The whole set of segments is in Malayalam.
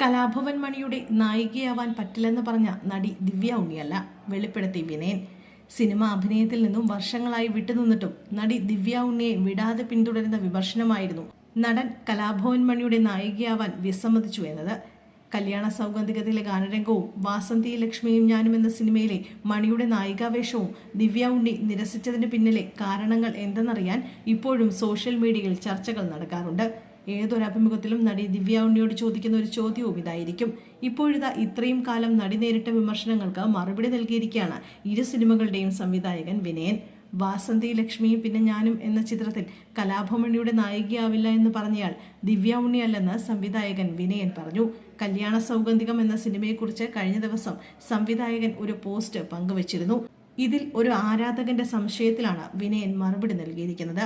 കലാഭവൻ മണിയുടെ നായികയാവാൻ പറ്റില്ലെന്ന് പറഞ്ഞ നടി ദിവ്യ ഉണ്ണിയല്ല വെളിപ്പെടുത്തി വിനയൻ. സിനിമ അഭിനയത്തിൽ നിന്നും വർഷങ്ങളായി വിട്ടുനിന്നിട്ടും നടി ദിവ്യ ഉണ്ണിയെ വിടാതെ പിന്തുടരുന്ന വിമർശനമായിരുന്നു നടൻ കലാഭവൻ മണിയുടെ നായികയാവാൻ വിസമ്മതിച്ചു എന്നത്. കല്യാണ സൗഗന്ധികത്തിലെ ഗാനരംഗവും വാസന്തി ലക്ഷ്മിയും ഞാനും എന്ന സിനിമയിലെ മണിയുടെ നായികാവേഷവും ദിവ്യ ഉണ്ണി നിരസിച്ചതിന് പിന്നിലെ കാരണങ്ങൾ എന്തെന്നറിയാൻ ഇപ്പോഴും സോഷ്യൽ മീഡിയയിൽ ചർച്ചകൾ നടക്കാറുണ്ട്. ഏതൊരു അഭിമുഖത്തിലും നടി ദിവ്യ ഉണ്ണിയോട് ചോദിക്കുന്ന ഒരു ചോദ്യവും ഇതായിരിക്കും. ഇപ്പോഴിതാ ഇത്രയും കാലം നടി നേരിട്ട വിമർശനങ്ങൾക്ക് മറുപടി നൽകിയിരിക്കുകയാണ് ഇരു സിനിമകളുടെയും സംവിധായകൻ വിനയൻ. വാസന്തി ലക്ഷ്മിയും പിന്നെ ഞാനും എന്ന ചിത്രത്തിൽ കലാഭമണിയുടെ നായികയാവില്ല എന്ന് പറഞ്ഞയാൾ ദിവ്യ ഉണ്ണിയല്ലെന്ന് സംവിധായകൻ വിനയൻ പറഞ്ഞു. കല്യാണ സൗഗന്ധികം എന്ന സിനിമയെക്കുറിച്ച് കഴിഞ്ഞ ദിവസം സംവിധായകൻ ഒരു പോസ്റ്റ് പങ്കുവച്ചിരുന്നു. ഇതിൽ ഒരു ആരാധകന്റെ സംശയത്തിലാണ് വിനയൻ മറുപടി നൽകിയിരിക്കുന്നത്.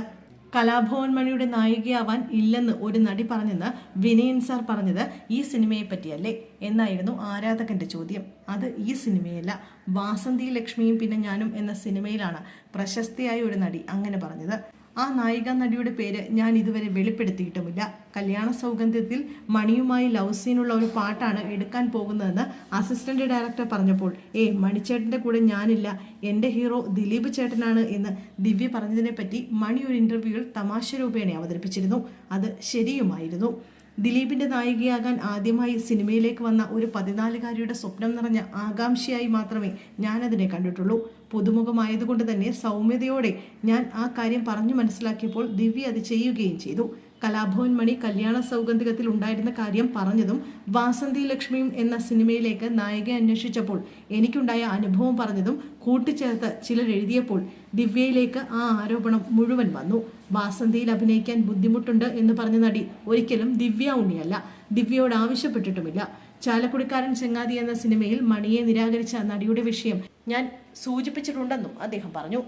കലാഭവൻ മണിയുടെ നായികയാവാൻ ഇല്ലെന്ന് ഒരു നടി പറഞ്ഞെന്ന് വിനയൻ സാർ പറഞ്ഞത് ഈ സിനിമയെ പറ്റിയല്ലേ? എന്നായിരുന്നു ആരാധകന്റെ ചോദ്യം. അത് ഈ സിനിമയല്ല. വാസന്തി ലക്ഷ്മിയും പിന്നെ ഞാനും എന്ന സിനിമയിലാണ് പ്രശസ്തിയായ ഒരു നടി അങ്ങനെ പറഞ്ഞത്. ആ നായിക നടിയുടെ പേര് ഞാൻ ഇതുവരെ വെളിപ്പെടുത്തിയിട്ടുമില്ല. കല്യാണ സൗഗന്ധ്യത്തിൽ മണിയുമായി ലവ് സീനുള്ള ഒരു പാട്ടാണ് എടുക്കാൻ പോകുന്നതെന്ന് അസിസ്റ്റന്റ് ഡയറക്ടർ പറഞ്ഞപ്പോൾ ഏ മണിച്ചേട്ടന്റെ കൂടെ ഞാനില്ല. എന്റെ ഹീറോ ദിലീപ് ചേട്ടനാണ് എന്ന് ദിവ്യ പറഞ്ഞതിനെപ്പറ്റി മണി ഒരു ഇന്റർവ്യൂവിൽ തമാശ രൂപേണ അവതരിപ്പിച്ചിരുന്നു. അത് ശരിയുമായിരുന്നു. ദിലീപിന്റെ നായികയാകാൻ ആദ്യമായി സിനിമയിലേക്ക് വന്ന ഒരു പതിനാലുകാരിയുടെ സ്വപ്നം നിറഞ്ഞ ആകാംക്ഷയായി മാത്രമേ ഞാനതിനെ കണ്ടിട്ടുള്ളൂ. പുതുമുഖമായതുകൊണ്ട് തന്നെ സൗമ്യതയോടെ ഞാൻ ആ കാര്യം പറഞ്ഞു മനസ്സിലാക്കിയപ്പോൾ ദിവ്യ അത് ചെയ്യുകയും ചെയ്തു. കലാഭവൻ മണി കല്യാണ സൗഗന്ധികത്തിൽ ഉണ്ടായിരുന്ന കാര്യം പറഞ്ഞതും വാസന്തി ലക്ഷ്മിയും എന്ന സിനിമയിലേക്ക് നായിക അന്വേഷിച്ചപ്പോൾ എനിക്കുണ്ടായ അനുഭവം പറഞ്ഞതും കൂട്ടിച്ചേർത്ത് ചിലർ എഴുതിയപ്പോൾ ദിവ്യയിലേക്ക് ആ ആരോപണം മുഴുവൻ വന്നു. വാസന്തിയിൽ അഭിനയിക്കാൻ ബുദ്ധിമുട്ടുണ്ട് എന്ന് പറഞ്ഞ നടി ഒരിക്കലും ദിവ്യ ഉണ്ണിയല്ല. ദിവ്യയോട് ആവശ്യപ്പെട്ടിട്ടുമില്ല. ചാലക്കുടിക്കാരൻ ചെങ്ങാതി എന്ന സിനിമയിൽ മണിയെ നിരാകരിച്ച നടിയുടെ വിഷയം ഞാൻ സൂചിപ്പിച്ചിട്ടുണ്ടെന്നും അദ്ദേഹം പറഞ്ഞു.